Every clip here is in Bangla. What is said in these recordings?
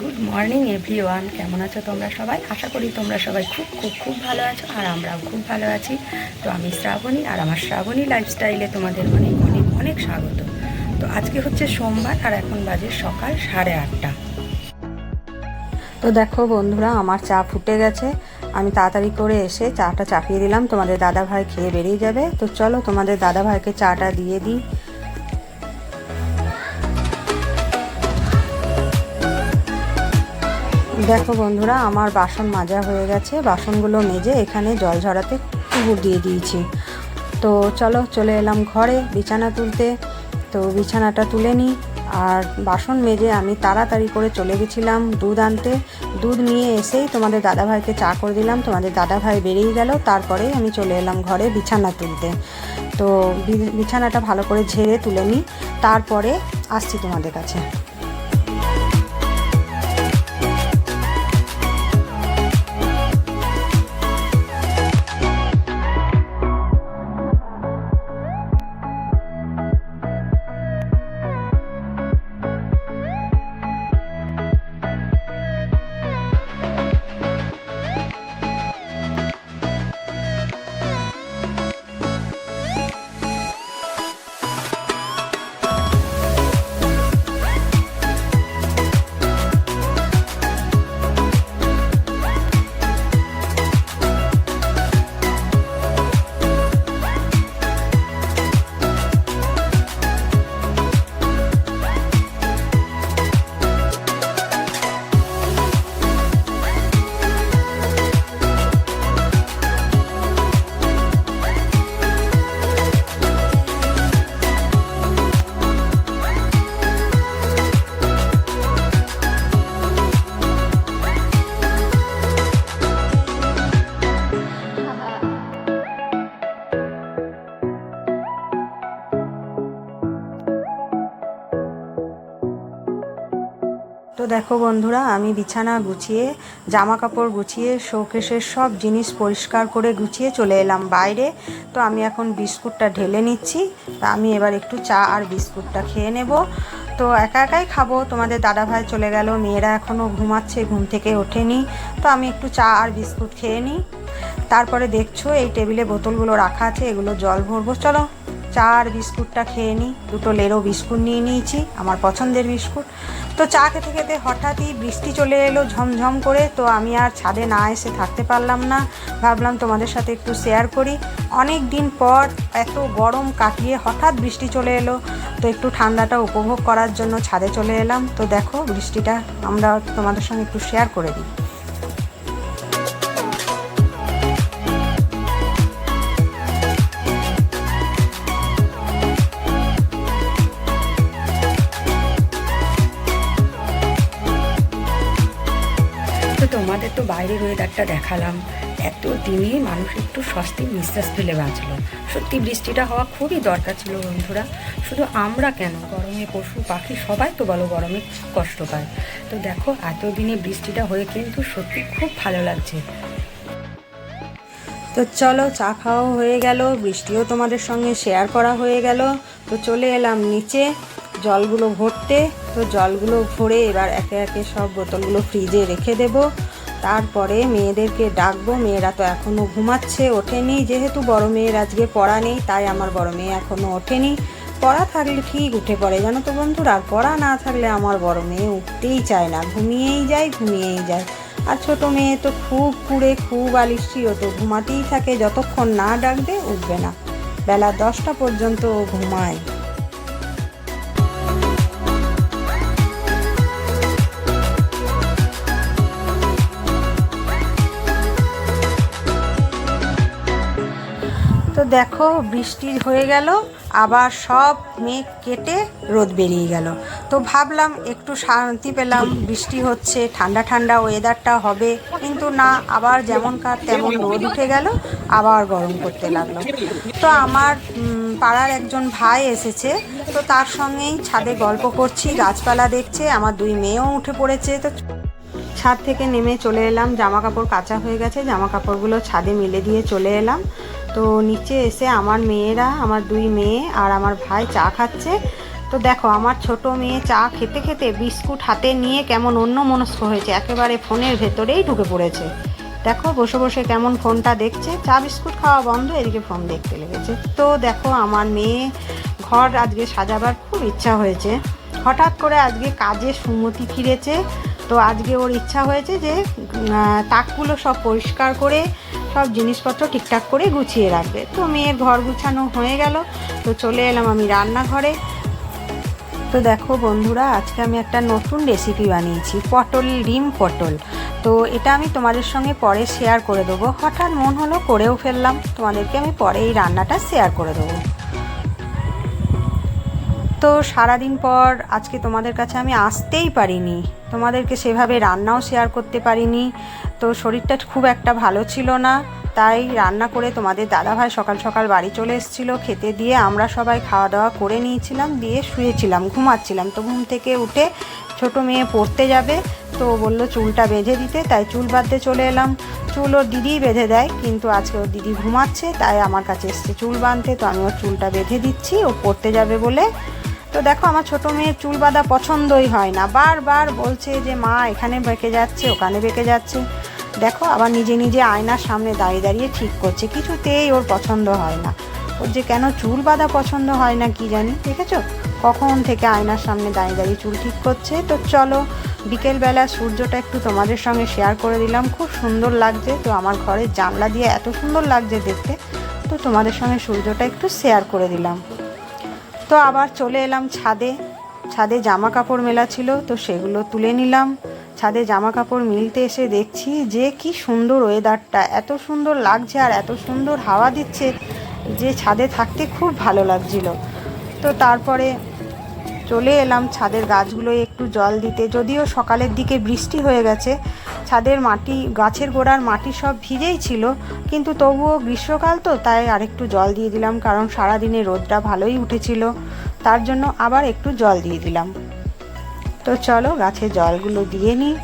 গুড মর্নিং এভরিওয়ান কেমন আছো তোমরা সবাই? আশা করি তোমরা সবাই খুব খুব খুব ভালো আছো আর আমরাও খুব ভালো আছি। তো আমি শ্রাবণী আর আমার শ্রাবণী লাইফস্টাইলে তোমাদের অনেক অনেক অনেক স্বাগত। তো আজকে হচ্ছে সোমবার আর এখন বাজে সকাল সাড়ে আটটা। তো দেখো বন্ধুরা, আমার চা ফুটে গেছে। আমি তাড়াতাড়ি করে এসে চাটা চাপিয়ে দিলাম। তোমাদের দাদা ভাই খেয়ে বেরিয়ে যাবে। তো চলো তোমাদের দাদা ভাইকে চাটা দিয়ে দিই। দেখো বন্ধুরা, আমার বাসন মাজা হয়ে গেছে। বাসনগুলো মেজে এখানে জল ঝরাতে কুকুর দিয়ে দিয়েছি। তো চলো, চলে এলাম ঘরে বিছানা তুলতে। তো বিছানাটা তুলে নিই আর বাসন মেজে আমি তাড়াতাড়ি করে চলে গেছিলাম দুধ আনতে। দুধ নিয়ে এসেই তোমাদের দাদাভাইকে চা করে দিলাম। তোমাদের দাদাভাই বেরিয়ে গেল তারপরে আমি চলে এলাম ঘরে বিছানা তুলতে। তো বিছানাটা ভালো করে ঝেড়ে তুলে নিই তারপরে আসছি তোমাদের কাছে। তো দেখো বন্ধুরা, আমি বিছানা গুছিয়ে জামা কাপড় গুছিয়ে শোকেশের সব জিনিস পরিষ্কার করে গুছিয়ে চলে এলাম বাইরে। তো আমি এখন বিস্কুটটা ঢেলে নিচ্ছি। তা আমি এবার একটু চা আর বিস্কুটটা খেয়ে নেব। তো একা একাই খাব। তোমাদের দাদা ভাই চলে গেল, মেয়েরা এখনও ঘুমাচ্ছে, ঘুম থেকে ওঠেনি। তো আমি একটু চা আর বিস্কুট খেয়ে নিই। তারপরে দেখছ, এই টেবিলে বোতলগুলো রাখা আছে, এগুলো জল ভরবো। চলো। চা আর বিস্কুটটা খেয়ে নিই। দুটো লেরো বিস্কুট নিয়ে নিয়েছি, আমার পছন্দের বিস্কুট। তো চা খেতে খেতে হঠাৎই বৃষ্টি চলে এলো ঝমঝম করে, তো আমি আর ছাদে না এসে থাকতে পারলাম না। ভাবলাম তোমাদের সাথে একটু শেয়ার করি। অনেক দিন পর এত গরম কাটিয়ে হঠাৎ বৃষ্টি চলে এলো, তো একটু ঠান্ডাটা উপভোগ করার জন্য ছাদে চলে এলাম। তো দেখো বৃষ্টিটা, আমরা তোমাদের সঙ্গে একটু শেয়ার করে দিই। তোমাদের তো বাইরের ওয়েদারটা দেখালাম। এত দিনে মানুষ একটু স্বস্তির নিঃশ্বাস ফেলে বাঁচলো। সত্যি বৃষ্টিটা হওয়া খুবই দরকার ছিল বন্ধুরা। শুধু আমরা কেন? গরমে পশু, পাখি সবাই তো বলো গরমে খুব কষ্ট পায়। তো দেখো এত দিনে বৃষ্টিটা হয়ে কিন্তু সত্যি খুব ভালো লাগছে। তো চলো, চা খাওয়া হয়ে গেল, বৃষ্টিও তোমাদের সঙ্গে শেয়ার করা হয়ে গেল। তো চলে এলাম নিচে, জলগুলো ভরতে। তো জলগুলো ভরে এবার একে একে সব বোতলগুলো ফ্রিজে রেখে দেব। তারপরে মেয়েদেরকে ডাকবো। মেয়েরা তো এখনও ঘুমাচ্ছে, ওঠেনি। যেহেতু বড় মেয়ের আজকে পড়া নেই, তাই আমার বড় মেয়ে এখনও ওঠেনি। পড়া থাকলে ঠিক উঠে পড়ে, জানো তো বন্ধুরা? পড়া না থাকলে আমার বড় মেয়ে উঠতেই চায় না। ঘুমিয়েই যায় ঘুমিয়েই যায়। আর ছোট মেয়ে তো খুব কুড়ে, খুব আলিসি ও তো ঘুমাতেই থাকে, যতক্ষণ না ডাকবে উঠবে না। বেলা দশটা পর্যন্ত ও ঘুমায়। তো দেখো, বৃষ্টি হয়ে গেল, আবার সব মেঘ কেটে রোদ বেরিয়ে গেল। তো ভাবলাম একটু শান্তি পেলাম, বৃষ্টি হচ্ছে, ঠান্ডা ঠান্ডা ওয়েদারটা হবে, কিন্তু না, আবার যেমন যেমনকার তেমন রোদ উঠে গেল, আবার গরম করতে লাগল। তো আমার পাড়ার একজন ভাই এসেছে, তো তার সঙ্গেই ছাদে গল্প করছি, গাছপালা দেখছে, আমার দুই মেয়েও উঠে পড়েছে, তো ছাদ থেকে নেমে চলে এলাম জামা কাপড় কাঁচা হয়ে গেছে জামা কাপড়গুলো ছাদে মেলে দিয়ে চলে এলাম। তো নিচে এসে আমার মেয়েরা, আমার দুই মেয়ে আর আমার ভাই চা খাচ্ছে। তো দেখো, আমার ছোট মেয়ে চা খেতে খেতে বিস্কুট হাতে নিয়ে কেমন অন্য মনস্ক হয়েছে, একেবারে ফোনের ভেতরেই ঢুকে পড়েছে। দেখো, বসে বসে কেমন ফোনটা দেখছে। চা, বিস্কুট খাওয়া বন্ধ, এদিকে ফোন দেখতে লেগেছে। তো দেখো, আমার মেয়ে ঘর আজকে সাজাবার খুব ইচ্ছা হয়েছে। হঠাৎ করে আজকে কাজে সুমতি ফিরেছে। তো আজকে ওর ইচ্ছা হয়েছে যে তাকগুলো সব পরিষ্কার করে, সব জিনিসপত্র ঠিকঠাক করে গুছিয়ে রাখবে। তো মেয়ের ঘর গুছানো হয়ে গেল। তো চলে এলাম আমি রান্নাঘরে। তো দেখো বন্ধুরা, আজকে আমি একটা নতুন রেসিপি বানিয়েছি, পটল, ডিম পটল। তো এটা আমি তোমাদের সঙ্গে পরে শেয়ার করে দেবো। হঠাৎ মন হলো করেও ফেললাম। তোমাদেরকে আমি পরে এই রান্নাটা শেয়ার করে দেবো। তো সারাদিন পর আজকে তোমাদের কাছে আমি আসতেই পারিনি। তোমাদেরকে সেভাবে রান্নাও শেয়ার করতে পারিনি। তো শরীরটা খুব একটা ভালো ছিল না। তাই রান্না করে তোমাদের দাদাভাই সকাল সকাল বাড়ি চলে এসেছিল। খেতে দিয়ে আমরা সবাই খাওয়া দাওয়া করে নিয়েছিলাম, দিয়ে শুয়েছিলাম, ঘুমাচ্ছিলাম। তো ঘুম থেকে উঠে ছোট মেয়ে পড়তে যাবে। তো বলল চুলটা বেঁধে দিতে, তাই চুল বাঁধতে চলে এলাম। চুল ওর দিদিই বেঁধে দেয়, কিন্তু আজকে ওর দিদি ঘুমাচ্ছে, তাই আমার কাছে এসছে চুল বাঁধতে। তো আমি ওর চুলটা বেঁধে দিচ্ছি, ও পড়তে যাবে বলে তো দেখো আমার ছোট মেয়ের চুল বাঁধা পছন্দই হয় না। বারবার বলছে যে, মা, এখানে বেঁকে যাচ্ছে, ওখানে বেঁকে যাচ্ছে। দেখো, আবার নিজে নিজে আয়নার সামনে দাঁড়িয়ে দাঁড়িয়ে ঠিক করছে। কিছুতেই ওর পছন্দ হয় না। ওর যে কেন চুল বাঁধা পছন্দ হয় না কি জানি, দেখেছ? কখন থেকে আয়নার সামনে দাঁড়িয়ে দাঁড়িয়ে চুল ঠিক করছে? তো চলো, বিকেলবেলা সূর্যটা একটু তোমাদের সঙ্গে শেয়ার করে দিলাম। খুব সুন্দর লাগছে। তো আমার ঘরের জানলা দিয়ে এত সুন্দর লাগছে দেখতে। তো তোমাদের সঙ্গে সূর্যটা একটু শেয়ার করে দিলাম। তো আবার চলে এলাম ছাদে। ছাদে জামা কাপড় মেলা ছিল, তো সেগুলো তুলে নিলাম। ছাদে জামা কাপড় মিলতে এসে দেখছি যে কি সুন্দর ওয়েদারটা, এত সুন্দর লাগছে আর এত সুন্দর হাওয়া দিচ্ছে যে ছাদে থাকতে খুব ভালো লাগছিল। তো তারপরে চলে এলাম ছাদের গাছগুলোয় একটু জল দিতে। যদিও সকালের দিকে বৃষ্টি হয়ে গেছে, ছাদের মাটি, গাছের গোড়ার মাটি সব ভিজেই ছিল, কিন্তু তবুও গ্রীষ্মকাল তো, তাই আরেকটু জল দিয়ে দিলাম, কারণ সারাদিনে রোদটা ভালোই উঠেছিল। তার জন্য আবার একটু জল দিয়ে দিলাম। তো চলো গাছে জলগুলো দিয়ে নিই।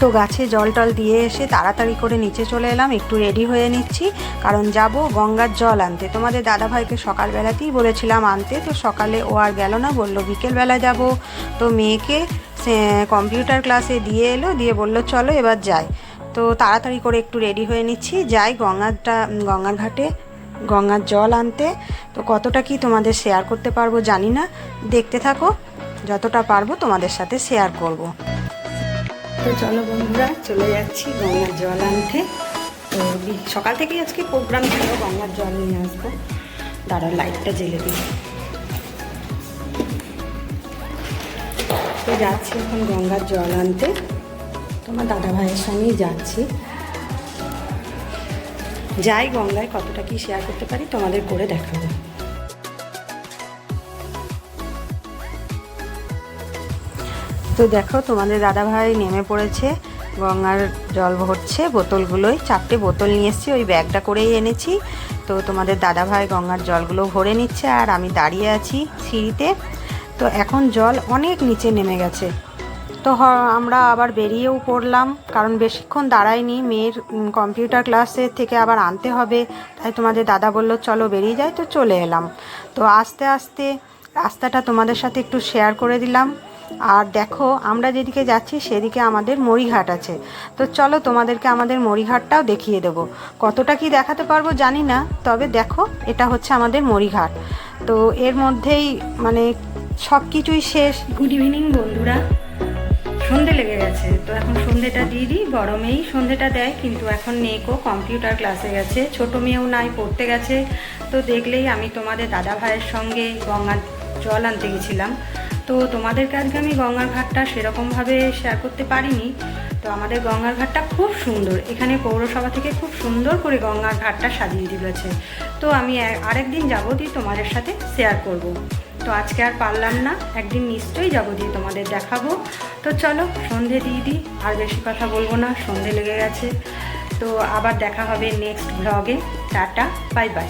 তো গাছে জল টল দিয়ে এসে তাড়াতাড়ি করে নিচে চলে এলাম। একটু রেডি হয়ে নিচ্ছি, কারণ যাব গঙ্গার জল আনতে। তোমাদের দাদাভাইকে সকালবেলাতেই বলেছিলাম আনতে, তো সকালে ও আর গেল না, বলল বিকেলবেলা যাব। তো মেয়েকে কম্পিউটার ক্লাসে দিয়ে এলো, দিয়ে বলল, চলো এবার যাই। তো তাড়াতাড়ি করে একটু রেডি হয়ে নিচ্ছি। যাই গঙ্গারটা গঙ্গার ঘাটে গঙ্গার জল আনতে। তো কতটা কি তোমাদের শেয়ার করতে পারব জানি না। দেখতে থাকো, যতটা পারব তোমাদের সাথে শেয়ার করব। তো চলো বন্ধুরা, চলে যাচ্ছি গঙ্গার জল আনতে। তো সকাল থেকেই আজকে প্রোগ্রাম ছিল, গঙ্গার জল নিয়ে আসব। দাঁড়া লাইটটা জেলে দিই। তো যাচ্ছি এখন গঙ্গার জল আনতে। তোমার দাদা ভাইয়ের সঙ্গেই যাচ্ছি। যাই গঙ্গায় কতটা কি শেয়ার করতে পারি, তোমাদের করে দেখাবো। তো দেখো, তোমাদের দাদাভাই নেমে পড়েছে, গঙ্গার জল ভরছে, বোতলগুলোই, চারটে বোতল নিয়ে এসেছি, ওই ব্যাগটা করেই এনেছি। তো তোমাদের দাদাভাই গঙ্গার জলগুলো ভরে নিচ্ছে, আর আমি দাঁড়িয়ে আছি সিঁড়িতে। তো এখন জল অনেক নিচে নেমে গেছে। তো আমরা আবার বেরিয়েও পড়লাম, কারণ বেশিক্ষণ দাঁড়াইনি মেয়ের কম্পিউটার ক্লাসের থেকে আবার আনতে হবে। তাই তোমাদের দাদা বলল, চলো বেরিয়ে যাই, তো চলে এলাম। তো আস্তে আস্তে রাস্তাটা তোমাদের সাথে একটু শেয়ার করে দিলাম। আর দেখো, আমরা যেদিকে যাচ্ছি সেদিকে আমাদের মরিঘাট আছে। তো চলো তোমাদেরকে আমাদের মরিঘাটটাও দেখিয়ে দেবো। কতটা কি দেখাতে পারব জানি না, তবে দেখো, এটা হচ্ছে আমাদের মরিঘাট। তো এর মধ্যেই মানে সব কিছুই শেষ। গুড ইভিনিং বন্ধুরা। সন্ধে লেগে গেছে, তো এখন সন্ধেটা দিয়ে দিই। বড় মেয়েই সন্ধেটা দেয়, কিন্তু এখন নেকো কম্পিউটার ক্লাসে গেছে। ছোট মেয়েও নাই, পড়তে গেছে। তো দেখলেই আমি তোমাদের দাদা ভাইয়ের সঙ্গে গঙ্গার জল আনতে গেছিলাম। তো তোমাদেরকে আজকে আমি গঙ্গার ঘাটটা সেরকমভাবে শেয়ার করতে পারিনি। তো আমাদের গঙ্গার ঘাটটা খুব সুন্দর। এখানে পৌরসভা থেকে খুব সুন্দর করে গঙ্গার ঘাটটা সাজিয়ে দিয়েছে তো আমি আরেকদিন যাব দিয়ে তোমাদের সাথে শেয়ার করব। তো আজকে আর পারলাম না। একদিন নিশ্চয়ই যাব দিয়ে তোমাদের দেখাবো। তো চলো, সন্ধে দিয়ে দিই। আর বেশি কথা বলব না, সন্ধে লেগে গেছে। তো আবার দেখা হবে নেক্সট ব্লগে টাটা বাই বাই